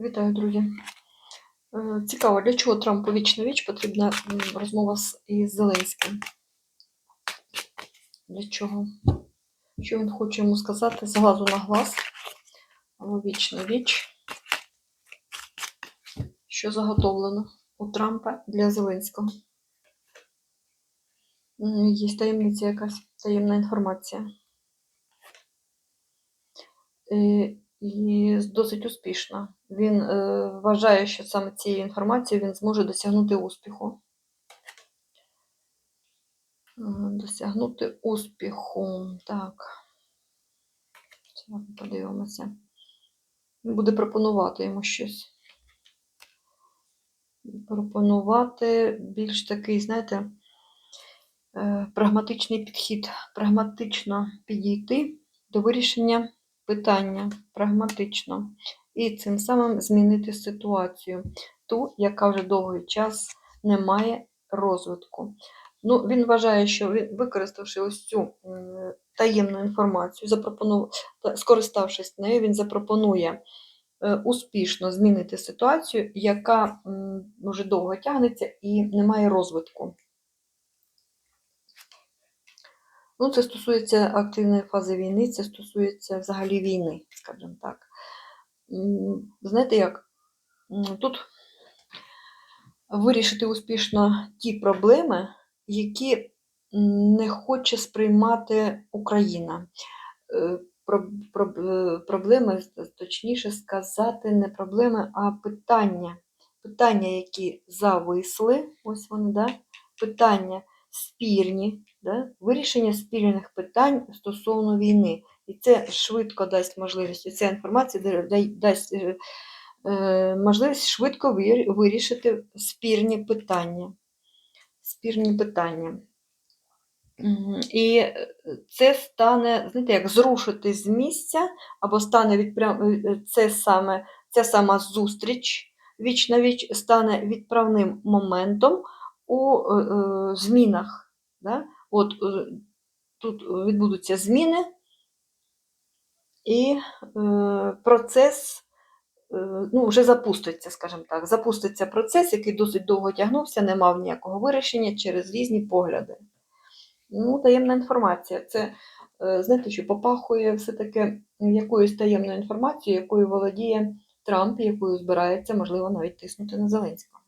Вітаю, друзі. Е, Цікаво, для чого Трампу віч на віч потрібна розмова із Зеленським? Для чого? Що він хоче йому сказати з глазу на глаз? Або віч віч? Що заготовлено у Трампа для Зеленського? Є таємниця якась, таємна інформація. І досить успішна. Він е, вважає, що саме цією інформацією він зможе досягнути успіху. Е, Досягнути успіху. Так. Подивимося. Він буде пропонувати йому щось. Пропонувати більш такий, знаєте, е, прагматичний підхід, прагматично підійти до вирішення питання, прагматично. І цим самим змінити ситуацію, ту, яка вже довгий час не має розвитку. Ну, він вважає, що він, використавши ось цю таємну інформацію, запропонував, та- скориставшись нею, він запропонує е, успішно змінити ситуацію, яка вже довго тягнеться і не має розвитку. Ну, це стосується активної фази війни, це стосується взагалі війни, скажімо так. Знаєте як? Тут вирішити успішно ті проблеми, які не хоче сприймати Україна. Е, про- про- е, Проблеми, точніше сказати, не проблеми, а питання. Питання, які зависли, ось вони, да? питання спірні, да? вирішення спільних питань стосовно війни. І це швидко дасть можливість, і ця інформація да- да- дасть е, е, можливість швидко вирішити спірні питання. Спірні питання. І це стане, знаєте, як зрушити з місця, або стане відпрям... е, це саме, ця сама зустріч віч на віч стане відправним моментом у е, е, змінах. Да? От е, тут відбудуться зміни, і процес ну, вже запуститься, скажімо так, запуститься процес, який досить довго тягнувся, не мав ніякого вирішення через різні погляди. Ну, таємна інформація. Це, знаєте, що попахує все-таки якоюсь таємною інформацією, якою володіє Трамп, якою збирається, можливо, навіть тиснути на Зеленського.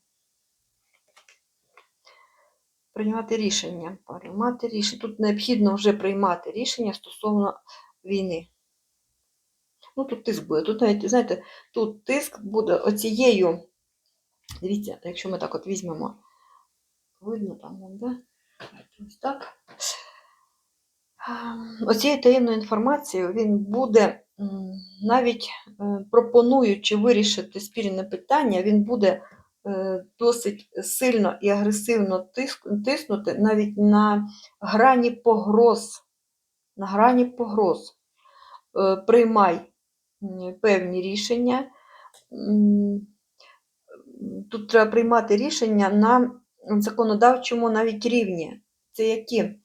Приймати рішення. Приймати рішення. Тут необхідно вже приймати рішення стосовно війни. Ну, тут тиск буде. Тут навіть, знаєте, тут тиск буде оцією. Дивіться, якщо ми так от візьмемо, видно там, да? Ось так. Ем, Оцією таємною інформацією він буде, навіть е, пропонуючи вирішити спільне питання, він буде досить сильно і агресивно тиснути навіть на грані погроз. На грані погроз. Е, Приймай певні рішення. Тут треба приймати рішення на законодавчому навіть рівні. Це які?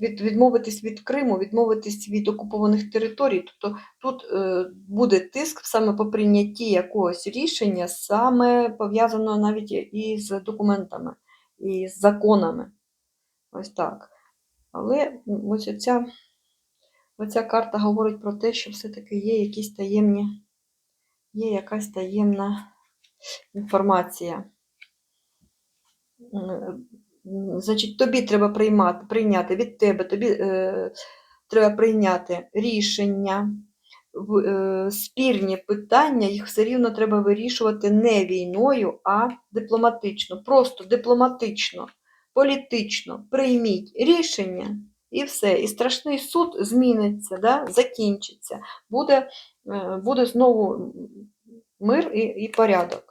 Від, відмовитись від Криму, відмовитись від окупованих територій. Тобто тут е, буде тиск саме по прийнятті якогось рішення, саме пов'язаного навіть із документами, і з законами. Ось так. Але ось оця, оця карта говорить про те, що все-таки є якісь таємні, є якась таємна інформація. Значить, тобі треба приймати, прийняти від тебе, тобі е, треба прийняти рішення, в, е, спірні питання, їх все рівно треба вирішувати не війною, а дипломатично. Просто дипломатично, політично прийміть рішення і все. І страшний суд зміниться, да? закінчиться. Буде, е, буде знову мир і, і порядок.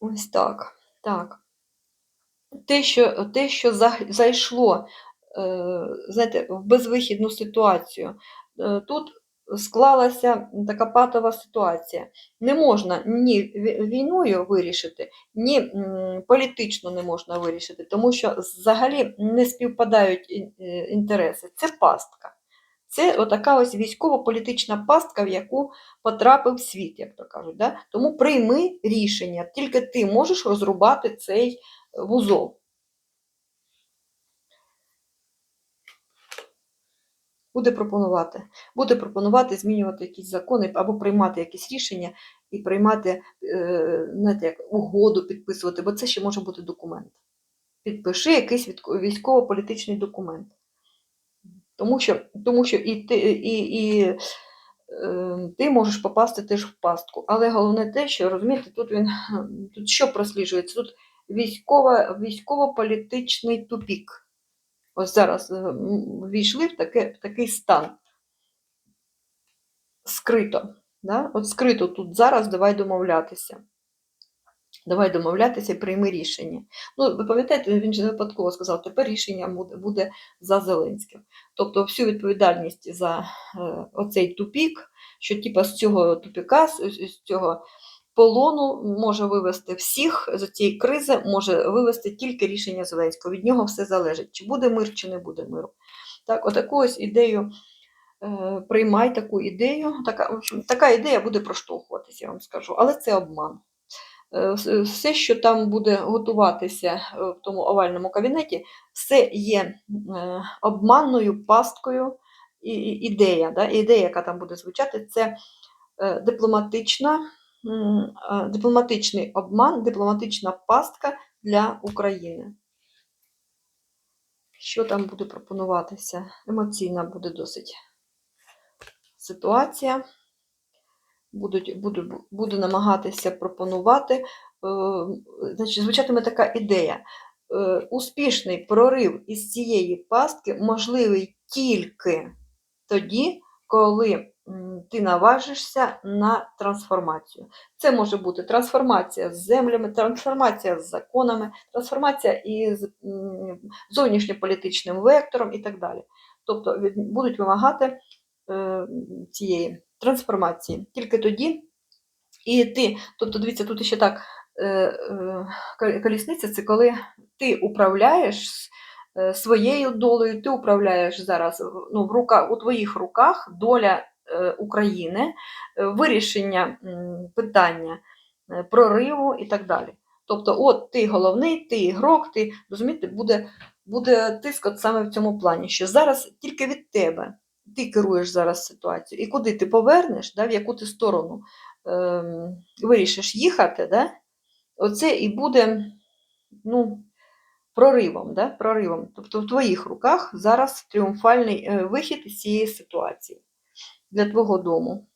Ось так. Так те, що, те, що зайшло е, знаєте, в безвихідну ситуацію, е, тут склалася така патова ситуація. Не можна ні війною вирішити, ні політично не можна вирішити, тому що взагалі не співпадають е, інтереси. Це пастка. Це отака ось військово-політична пастка, в яку потрапив світ, як то кажуть. Да? Тому прийми рішення, тільки ти можеш розрубати цей вузол. Буде пропонувати. Буде пропонувати змінювати якісь закони або приймати якісь рішення і приймати е, знаєте, як угоду підписувати, бо це ще може бути документ. Підпиши якийсь військово-політичний документ. Тому що, тому що і ти, і, і, е, ти можеш попасти теж в пастку. Але головне те, що розумієте, тут він тут що просліджується? Тут військово-політичний тупік. Ось зараз е, м, в, таке, в такий стан. Скрито. Да? От скрито тут зараз давай домовлятися. Давай домовлятися і прийми рішення. Ну, ви пам'ятаєте, він же не випадково сказав, тепер рішення буде, за Зеленським. Тобто всю відповідальність за е, оцей тупік, що типа з цього тупіка, з цього полону може вивести всіх, з цієї кризи може вивести тільки рішення Зеленського. Від нього все залежить, чи буде мир, чи не буде миру. Так, отаку ось ідею е, приймай таку ідею. Така, в общем, така ідея буде проштовхуватися, я вам скажу, але це обман. Е, Все, що там буде готуватися е, в тому овальному кабінеті, все є е, обманною пасткою і- ідея. Да? Ідея, яка там буде звучати, це дипломатична, дипломатичний обман, дипломатична пастка для України. Що там буде пропонуватися? Емоційна буде досить ситуація. Будуть, буду, буду намагатися пропонувати. Е, значить, звучатиме така ідея. Е, успішний прорив із цієї пастки можливий тільки тоді, коли ти наважишся на трансформацію. Це може бути трансформація з землями, трансформація з законами, трансформація із зовнішньополітичним вектором і так далі. Тобто будуть вимагати е, цієї трансформації. Тільки тоді і ти, тобто, дивіться, тут ще так, е, е, колісниця це коли ти управляєш своєю долею, ти управляєш зараз ну, в руках, у твоїх руках доля України, е, вирішення питання е, прориву і так далі. Тобто, от ти головний, ти ігрок, ти розумієте, буде, буде тиск от саме в цьому плані, що зараз тільки від тебе ти керуєш зараз ситуацією, і куди ти повернеш, да, в яку ти сторону ем, вирішиш їхати, да, оце і буде ну, проривом. Да, проривом. Тобто в твоїх руках зараз тріумфальний е, вихід із цієї ситуації для твого дому.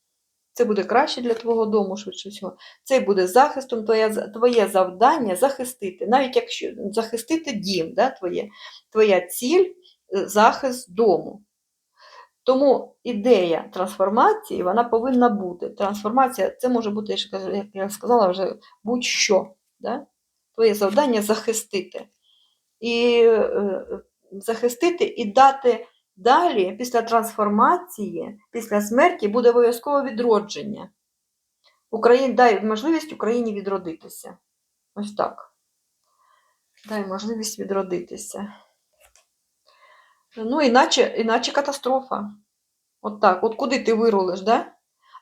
Це буде краще для твого дому, швидше всього. Це буде захистом, твоє, твоє завдання захистити, навіть якщо захистити дім, да, твоє, твоя ціль е, захист дому. Тому ідея трансформації вона повинна бути. Трансформація це може бути, як я сказала, вже будь-що. Да? Твоє завдання захистити. І е, захистити і дати далі, після трансформації, після смерті, буде обов'язково відродження. Україн, дай можливість Україні відродитися. Ось так. Дай можливість відродитися. Ну, іначе, іначе катастрофа. От так, от куди ти вирулиш, да?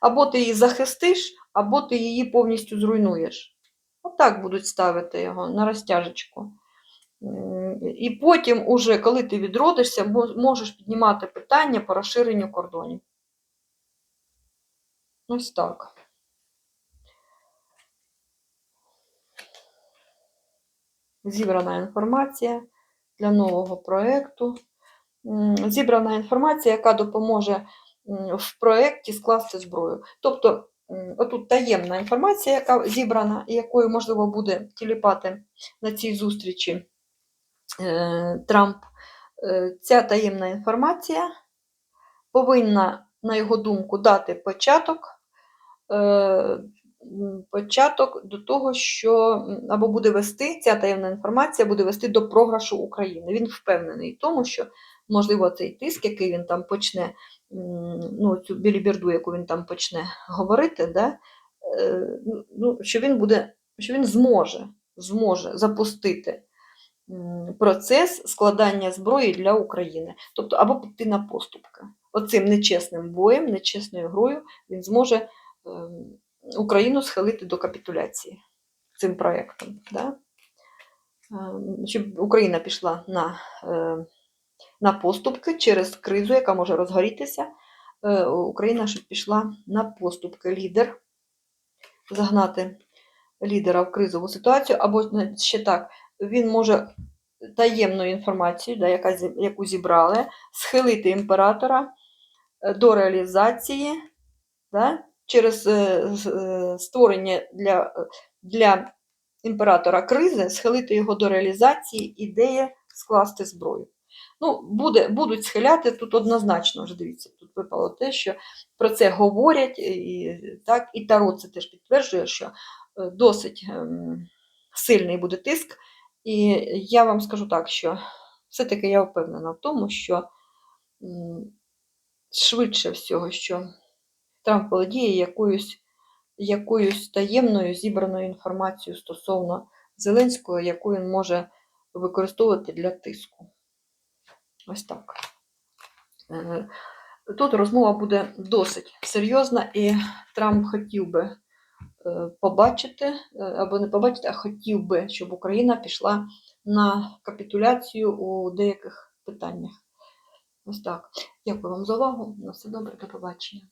Або ти її захистиш, або ти її повністю зруйнуєш. От так будуть ставити його на розтяжечку. М, І потім, уже, коли ти відродишся, можеш піднімати питання по розширенню кордонів. Ось так. Зібрана інформація для нового проєкту. Зібрана інформація, яка допоможе в проєкті скласти зброю. Тобто, отут таємна інформація, яка зібрана, і якою можливо буде тіліпати на цій зустрічі е, Трамп. Е, Ця таємна інформація повинна, на його думку, дати початок. е, Початок до того, що або буде вести ця таємна інформація, буде вести до програшу України. Він впевнений в тому, що можливо цей тиск, який він там почне, ну цю біліберду, яку він там почне говорити, да, е, ну, що він буде, що він зможе, зможе запустити процес складання зброї для України, тобто або піти на поступки. Оцим нечесним боєм, нечесною грою він зможе ем, Україну схилити до капітуляції цим проєктом. Да? Ем, Щоб Україна пішла на, е, на поступки через кризу, яка може розгорітися. Е, Україна щоб пішла на поступки. Лідер загнати лідера в кризову ситуацію, або ще так, він може таємну інформацію, да, яка, яку зібрали, схилити імператора е, до реалізації да, через е, е, створення для, для імператора кризи, схилити його до реалізації ідеї скласти зброю. Ну, буде, будуть схиляти тут однозначно, вже дивіться, тут випало те, що про це говорять, і, так, і Таро це теж підтверджує, що досить ем, сильний буде тиск. І я вам скажу так, що все-таки я впевнена в тому, що швидше всього, що Трамп володіє якоюсь, якоюсь таємною зібраною інформацією стосовно Зеленського, яку він може використовувати для тиску. Ось так. Е, Тут розмова буде досить серйозна, і Трамп хотів би побачити, е, або не побачити, а хотів би, щоб Україна пішла на капітуляцію у деяких питаннях. Ось так. Дякую вам за увагу. На все добре, до побачення.